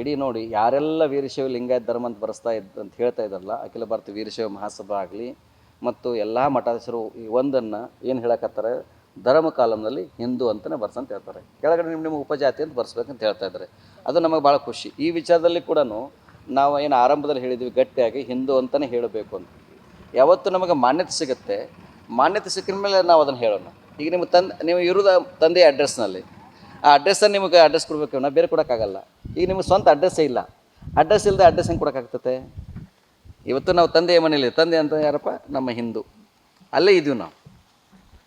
ಇಡೀ ನೋಡಿ, ಯಾರೆಲ್ಲ ವೀರಶೈವ ಲಿಂಗಾಯತ ಧರ್ಮ ಅಂತ ಬರೆಸ್ತಾ ಇದ್ದ ಅಂತ ಹೇಳ್ತಾ ಇದ್ದಾರಲ್ಲ, ಅಖಿಲ ಭಾರತ ವೀರಶೈವ ಮಹಾಸಭಾ ಆಗಲಿ ಮತ್ತು ಎಲ್ಲ ಮಠಾಧೀಶರು ಈ ಒಂದನ್ನು ಏನು ಹೇಳಕತ್ತಾರೆ? ಧರ್ಮ ಕಾಲಂನಲ್ಲಿ ಹಿಂದೂ ಅಂತಲೇ ಬರ್ಸಂತ ಹೇಳ್ತಾರೆ. ಕೆಳಗಡೆ ನಿಮ್ಮ ನಿಮ್ಮ ಉಪಜಾತಿ ಅಂತ ಬರ್ಸ್ಬೇಕಂತ ಹೇಳ್ತಾ ಇದ್ದಾರೆ. ಅದು ನಮಗೆ ಭಾಳ ಖುಷಿ. ಈ ವಿಚಾರದಲ್ಲಿ ಕೂಡ ನಾವು ಏನು ಆರಂಭದಲ್ಲಿ ಹೇಳಿದ್ವಿ ಗಟ್ಟಿಯಾಗಿ ಹಿಂದೂ ಅಂತಲೇ ಹೇಳಬೇಕು ಅಂತ. ಯಾವತ್ತು ನಮಗೆ ಮಾನ್ಯತೆ ಸಿಗುತ್ತೆ, ಮಾನ್ಯತೆ ಸಿಕ್ಕಿದ ಮೇಲೆ ನಾವು ಅದನ್ನು ಹೇಳೋಣ. ಈಗ ನಿಮ್ಮ ತಂದೆ, ನೀವು ಇರೋದ ತಂದೆಯ ಅಡ್ರೆಸ್ನಲ್ಲಿ ಆ ಅಡ್ರೆಸ್ಸನ್ನು ನಿಮಗೆ ಅಡ್ರೆಸ್ ಕೊಡಬೇಕು ನಾವು ಬೇರೆ ಕೊಡೋಕ್ಕಾಗಲ್ಲ. ಈಗ ನಿಮಗೆ ಸ್ವಂತ ಅಡ್ರೆಸ್ಸೇ ಇಲ್ಲ. ಅಡ್ರೆಸ್ ಇಲ್ಲದೆ ಅಡ್ರೆಸ್ ಹೆಂಗೆ ಕೊಡೋಕ್ಕಾಗ್ತತೆ? ಇವತ್ತು ನಾವು ತಂದೆಯ ಮನೇಲಿ ತಂದೆ ಅಂತ ಯಾರಪ್ಪ? ನಮ್ಮ ಹಿಂದೂ. ಅಲ್ಲೇ ಇದೀವಿ ನಾವು.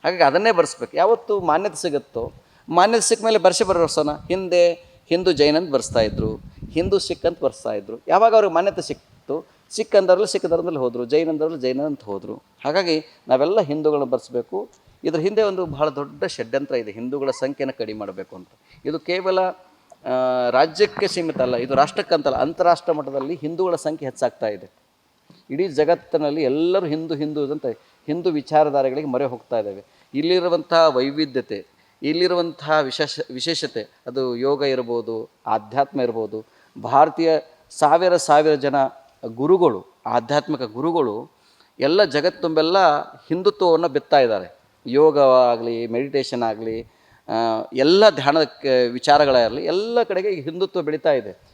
ಹಾಗಾಗಿ ಅದನ್ನೇ ಬರೆಸ್ಬೇಕು. ಯಾವತ್ತು ಮಾನ್ಯತೆ ಸಿಗುತ್ತೋ, ಮಾನ್ಯತೆ ಸಿಕ್ಕ ಮೇಲೆ ಬರ್ಸೆ ಬರ್ಸೋಣ ಹಿಂದೆ ಹಿಂದೂ ಜೈನ್ ಅಂತ ಬರ್ಸ್ತಾ ಇದ್ರು, ಹಿಂದೂ ಸಿಖ್ ಅಂತ ಬರ್ಸ್ತಾ ಇದ್ರು. ಯಾವಾಗ ಅವ್ರಿಗೆ ಮಾನ್ಯತೆ ಸಿಕ್ತು, ಸಿಖ್ ಅಂದವ್ರಲ್ಲಿ ಸಿಖ್ ಧರ್ಮದಲ್ಲಿ ಹೋದರು, ಜೈನ್ ಅಂದವ್ರಲ್ಲಿ ಜೈನ ಅಂತ ಹೋದರು. ಹಾಗಾಗಿ ನಾವೆಲ್ಲ ಹಿಂದೂಗಳನ್ನ ಬರ್ಸ್ಬೇಕು. ಇದ್ರ ಹಿಂದೆ ಒಂದು ಬಹಳ ದೊಡ್ಡ ಷಡ್ಯಂತ್ರ ಇದೆ. ಹಿಂದೂಗಳ ಸಂಖ್ಯೆನ ಕಡಿಮೆ ಮಾಡಬೇಕು ಅಂತ. ಇದು ಕೇವಲ ರಾಜ್ಯಕ್ಕೆ ಸೀಮಿತ ಅಲ್ಲ, ಇದು ರಾಷ್ಟ್ರಕ್ಕಂತಲ್ಲ, ಅಂತಾರಾಷ್ಟ್ರ ಮಟ್ಟದಲ್ಲಿ ಹಿಂದೂಗಳ ಸಂಖ್ಯೆ ಹೆಚ್ಚಾಗ್ತಾ ಇದೆ. ಇಡೀ ಜಗತ್ತಿನಲ್ಲಿ ಎಲ್ಲರೂ ಹಿಂದೂ ಹಿಂದೂ ಅಂತ ಹಿಂದೂ ವಿಚಾರಧಾರೆಗಳಿಗೆ ಮೊರೆ ಹೋಗ್ತಾ ಇದ್ದಾವೆ. ಇಲ್ಲಿರುವಂತಹ ವೈವಿಧ್ಯತೆ ಇಲ್ಲಿರುವಂತಹ ವಿಶೇಷ, ವಿಶೇಷತೆ, ಅದು ಯೋಗ ಇರ್ಬೋದು, ಆಧ್ಯಾತ್ಮ ಇರ್ಬೋದು, ಭಾರತೀಯ ಸಾವಿರ ಸಾವಿರ ಜನ ಗುರುಗಳು, ಆಧ್ಯಾತ್ಮಿಕ ಗುರುಗಳು ಎಲ್ಲ ಜಗತ್ತುಂಬೆಲ್ಲ ಹಿಂದುತ್ವವನ್ನು ಬಿತ್ತಾ ಇದ್ದಾರೆ. ಯೋಗ ಆಗಲಿ ಮೆಡಿಟೇಷನ್ ಆಗಲಿ ಎಲ್ಲ ಧ್ಯಾನದ ವಿಚಾರಗಳೇ ಇರಲಿ ಎಲ್ಲ ಕಡೆಗೆ ಈ ಹಿಂದುತ್ವ ಬೆಳೀತಾ ಇದೆ.